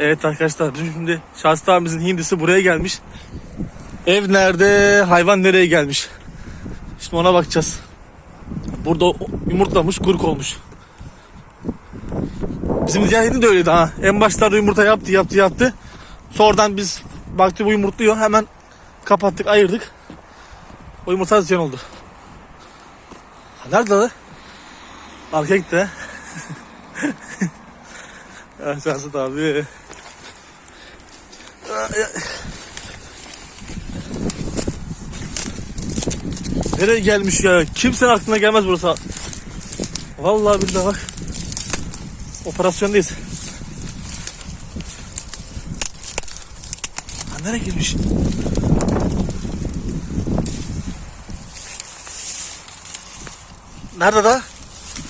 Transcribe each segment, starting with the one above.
Evet arkadaşlar bizim şimdi Şahsı abimizin hindisi buraya gelmiş. Ev nerede? Hayvan nereye gelmiş? Şimdi ona bakacağız. Burada yumurtlamış, kuruk olmuş. Bizim diğer hindi de öyleydi ha. En başlarda yumurta yaptı, yaptı, yaptı. Sonradan biz baktık bu yumurtluyor. Hemen kapattık, ayırdık. O yumurta ziyan oldu. Ha, Nerede lan? Arkaya gitti ha. ya Şahsat abi. Nereye gelmiş ya? Kimsenin aklına gelmez burası. Vallahi billahi bak. Operasyondayız. Ha, nereye girmiş? Nerede da?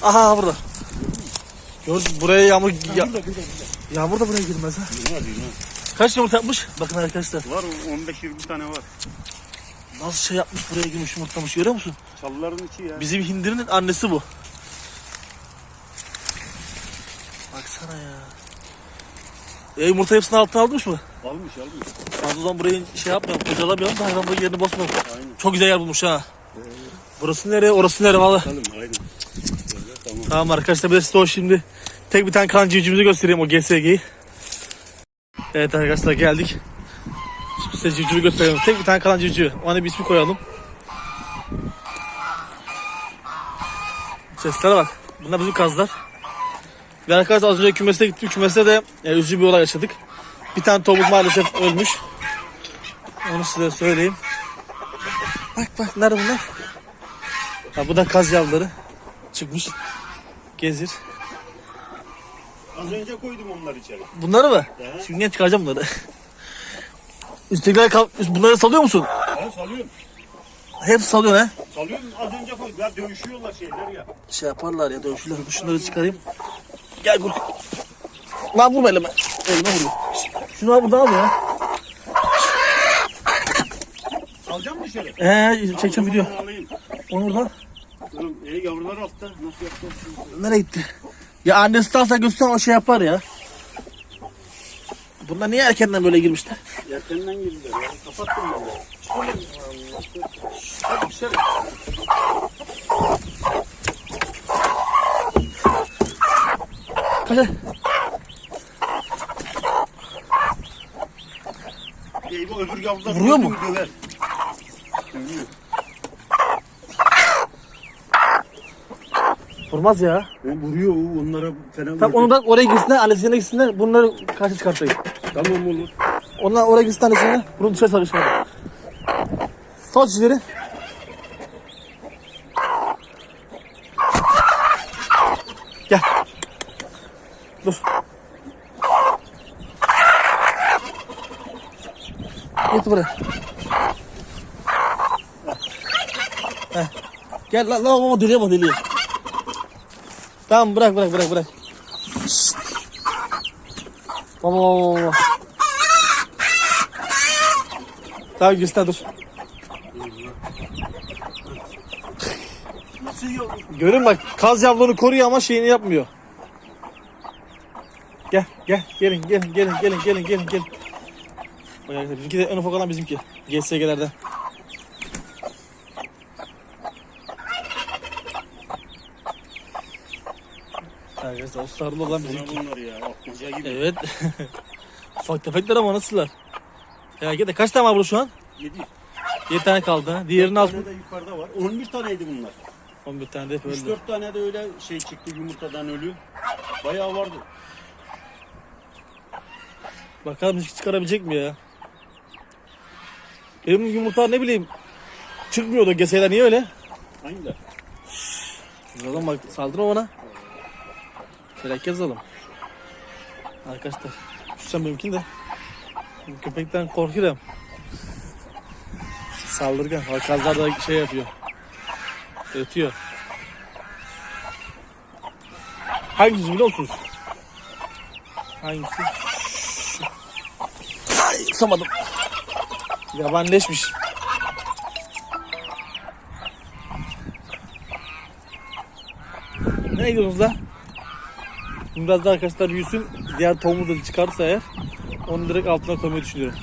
Aha burada. Gördüm buraya yağmur ya, yağmur da buraya girmez ha. Bilmez bilmez. Kaç yumurta yapmış? Bakın arkadaşlar. Var 15-20 tane var. Nasıl şey yapmış buraya girmiş yumurtlamış görüyor musun? Çalıların içi ya. Bizim hindinin annesi bu. Baksana ya. E yumurta hepsini altına almış mı? Almış almış. Az o zaman burayı şey yapmayalım, kocalamayalım da hayvan bu yerini bozmayalım. Aynen. Çok güzel yer bulmuş ha. Burası nereye, orası nereye valla. Bakalım aynen. Tamam. Tamam arkadaşlar bir de size o şimdi tek bir tane kancı civcivimizi göstereyim o GSG'yi. Evet arkadaşlar geldik. Şimdi size civcivi göstereyim. Tek bir tane kalan civciv. Ona bir ismi koyalım. Seslere bak. Bunlar bizim kazlar. Ve arkadaşlar az önce kümese gittik. Kümeste de e, üzücü bir olay yaşadık. Bir tane tavuk maalesef ölmüş. Onu size söyleyeyim. Bak bak nerede bunlar? Ha, bu da kaz yavruları. Çıkmış. Gezir. Az önce koydum onları içeri. Bunları mı? Evet. Şimdi niye çıkaracağım bunları? Üsttekiler kal- bunları salıyor musun? Ben salıyorum. Hep salıyor ha. Salıyorum az önce koydum. Ya dövüşüyorlar şeyler ya. Şey yaparlar ya dövüşürler. Dur Şunları çıkarayım. Gel vur. Lan vurma elime. Elime vuruyor. Şunu al buradan al ya. Salacağım mı dışarı? Ee, çekeceğim video. Onu alayım. Onu buradan. Oğlum e, yavrular altta. Nasıl yapacağız? Nereye gitti? Ya annesi alsa göster o şey yapar ya. Bunlar niye erkenden böyle girmişler? Erkenden girdiler ya. Kapattım ben de. Hadi dışarı. Kaç Eyvah öbür yavrular Vuruyor mu? Döver. Vurmaz ya. O vuruyor o onlara fena Tamam onu bırak oraya gitsinler, annesine gitsinler. Bunları karşı çıkartayım. Tamam olur. Onlar oraya gitsin annesine. Bunu dışarı salış hadi. Sal çizgileri. Gel. Dur. Git buraya. Heh. Gel lan lan baba deliye bak deliye. Tamam bırak bırak bırak bırak. Şşt. Baba baba baba. Tamam göster dur. Görün bak kaz yavrularını koruyor ama şeyini yapmıyor. Gel gel gelin gelin gelin gelin gelin gelin gelin. Bizimki de en ufak olan bizimki. GSG'lerden. Arkadaşlar o sarılı olan bizimki. bunlar ya. Atmaca gibi. Evet. ufak tefekler ama nasıllar? Ya gel de kaç tane var burada şu an? 7. 7 tane kaldı ha. Diğerinin altı. tane de yukarıda var. 11 taneydi bunlar. 11 tane de hep öldü. 3-4 tane de öyle şey çıktı yumurtadan ölü. Bayağı vardı. Bakalım hiç çıkarabilecek mi ya? Benim yumurtalar ne bileyim çıkmıyordu geseler niye öyle? Hangiler? Yazalım bak saldırma bana. Felaket yazalım. Arkadaşlar tutacağım benimkini de. Köpekten korkuyorum. Saldırgan. Bak kazlar da şey yapıyor. Ötüyor. Hangisi biliyor musunuz? Hangisi? Ay tutamadım. Yabanleşmiş. Ne gidiyorsunuz la? Şimdi Biraz daha arkadaşlar büyüsün. Diğer tohumu da çıkarsa eğer Onu direkt altına koymayı düşünüyorum.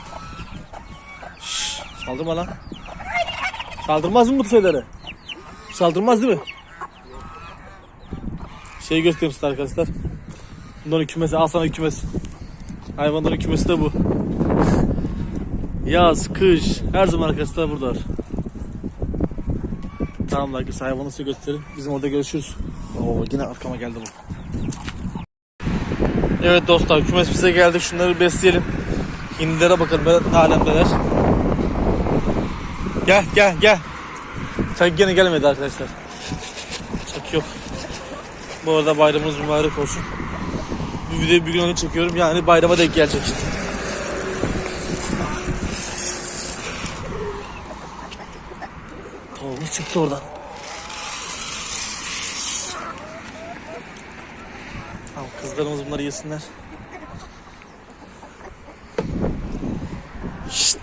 Şşş, saldırma lan. Saldırmaz mı bu şeylere? Saldırmaz değil mi? Şeyi göstereyim size arkadaşlar. Bunların kümesi, al sana kümes. Hayvanların kümesi de bu. Yaz, kış, her zaman arkadaşlar buradalar. Tamam arkadaşlar hayvanı size göstereyim. Bizim orada görüşürüz. Oo yine arkama geldi bu. Evet dostlar kümes bize geldi. Şunları besleyelim. Hindilere bakalım ne alemdeler. Gel gel gel. Çak gene gelmedi arkadaşlar. Çak yok. Bu arada bayramımız mübarek olsun. Bu videoyu bir gün önce çekiyorum yani bayrama denk gelecek. Tavuğumuz çıktı oradan. Tamam kızlarımız bunları yesinler. Şşt.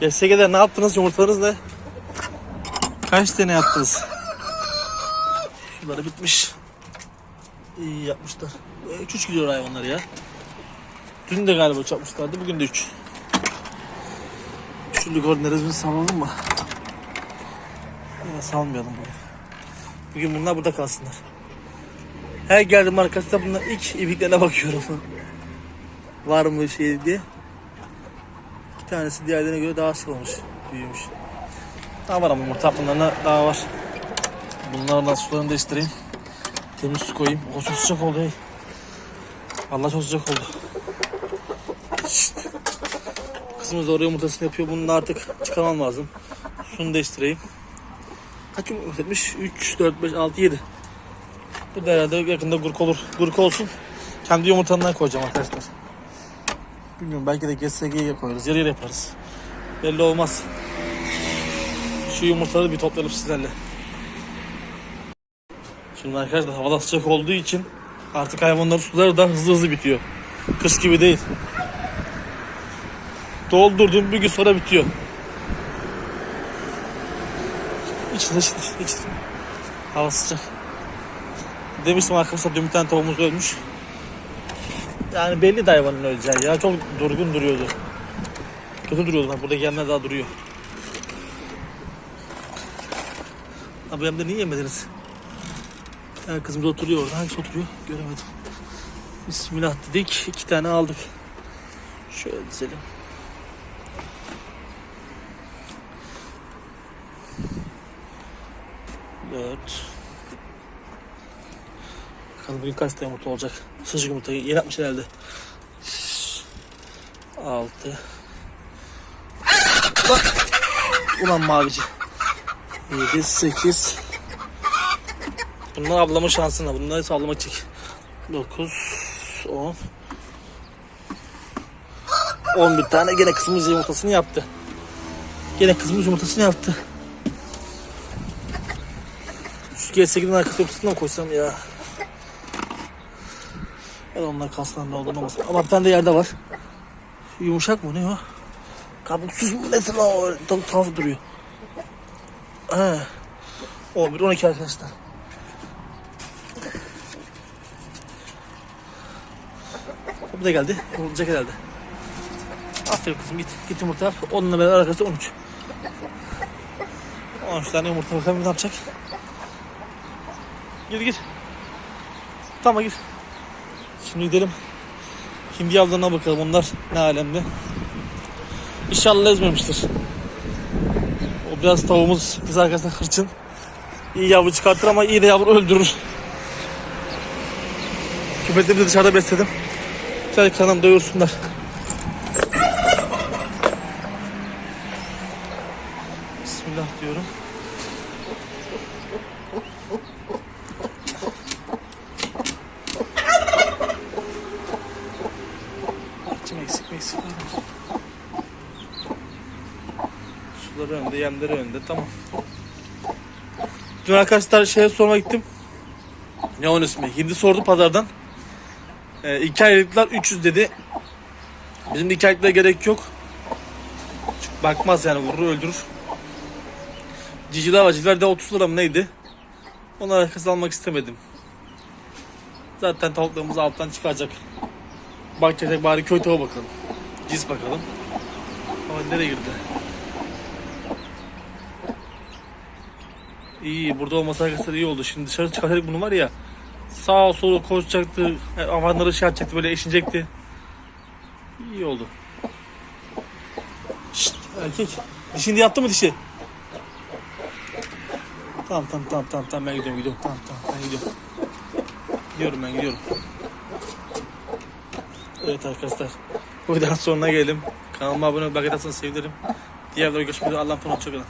GSG'de ne yaptınız? Yumurtalarınız ne? Kaç tane yaptınız? Şunları bitmiş. İyi yapmışlar. 3-3 gidiyor hayvanlar ya. Dün de galiba çarpmışlardı. Bugün de 3. Şu ligornerimizi salalım mı? Ya, salmayalım bugün. Bugün bunlar burada kalsınlar. Her geldiğim arkasında bunlar ilk ibiklerine bakıyorum. Var mı şey diye. İki tanesi diğerlerine göre daha sık olmuş. Büyümüş. Daha var ama yumurta bunlarına daha var. Bunlarla sularını değiştireyim. Temiz su koyayım. O çok sıcak oldu hey. Allah çok sıcak oldu. Şşt. Kızımız oraya yumurtasını yapıyor. Bunu da artık çıkarmam lazım. Suyunu değiştireyim. Kaç yumurta etmiş? 3, 4, 5, 6, 7. Bu da herhalde yakında gurk olur. Gurk olsun. Kendi yumurtamdan koyacağım arkadaşlar. Bilmiyorum belki de GSG'ye koyarız. Yarı yarı yaparız. Belli olmaz. Şu yumurtaları bir toplayalım sizlerle. Şimdi arkadaşlar havalar sıcak olduğu için artık hayvanların suları da hızlı hızlı bitiyor. Kış gibi değil. Doldurdum bir gün sonra bitiyor. İçin için için. Hava sıcak. Demiştim arkadaşlar dün bir tane tavuğumuz ölmüş. Yani belli de hayvanın öleceği ya. Çok durgun duruyordu. Kötü duruyordu. Bak burada gelmez daha duruyor. Abi hem de niye yemediniz? Yani kızımız oturuyor orada. Hangisi oturuyor? Göremedim. Bismillah dedik. iki tane aldık. Şöyle dizelim. Dört. Bakalım bugün kaç yumurta olacak. Sıcak yumurtayı yeni yapmış herhalde. Altı. Bak. Ulan mavici. Yedi, sekiz. Bunlar ablamın şansına. Bunları sallama çek. 9 10 11 tane gene kızımız yumurtasını yaptı. Gene kızımız yumurtasını yaptı. Şu G8'in arka topçusuna mı koysam ya? Ben onlar kaslan ne olduğunu olmasın. Ama bir tane de yerde var. Yumuşak mı ne o? Kabuksuz mu nesin o? Tam tuhaf duruyor. He. 11 12 arkadaşlar. Bu da geldi. Olacak herhalde. Aferin kızım git. Git yumurta. Onunla beraber arkası 13. 13 tane yumurta bakalım ne yapacak. Gir gir. Tamam gir. Şimdi gidelim. Hindi yavrularına bakalım onlar ne alemde. İnşallah ezmemiştir. O biraz tavuğumuz biz arkasında hırçın. İyi yavru çıkartır ama iyi de yavru öldürür. Köpekleri de dışarıda besledim. Güzel kanım doyursunlar. Bismillah diyorum. İçim eksik mi eksik mi? Suları önde, yemleri önde. Tamam. Dün arkadaşlar şeye sorma gittim. Ne onun ismi? Hindi sordu pazardan. E, iki aylıklar 300 dedi. Bizim iki aylıklara gerek yok. Bakmaz yani vurur öldürür. Ciciler var. Ciciler de 30 lira mı neydi? Onları arkasını almak istemedim. Zaten tavuklarımız alttan çıkacak. Bakacaksak bari köy tavuğu bakalım. Cins bakalım. Ama nereye girdi? İyi burada olmasa arkadaşlar iyi oldu. Şimdi dışarı çıkarsak bunu var ya sağa sola koşacaktı. Amanları şey yapacaktı böyle eşinecekti. İyi oldu. Şşt, erkek. Dişini yaptı mı dişi? Tamam tamam tamam tamam tamam ben gidiyorum gidiyorum. Tamam tamam ben gidiyorum. Gidiyorum ben gidiyorum. Evet arkadaşlar. Bu videonun sonuna gelelim. Kanalıma abone olmayı, atarsanız sevinirim. Diğer videoda görüşmek üzere. Allah'ın tanrı hoşçakalın.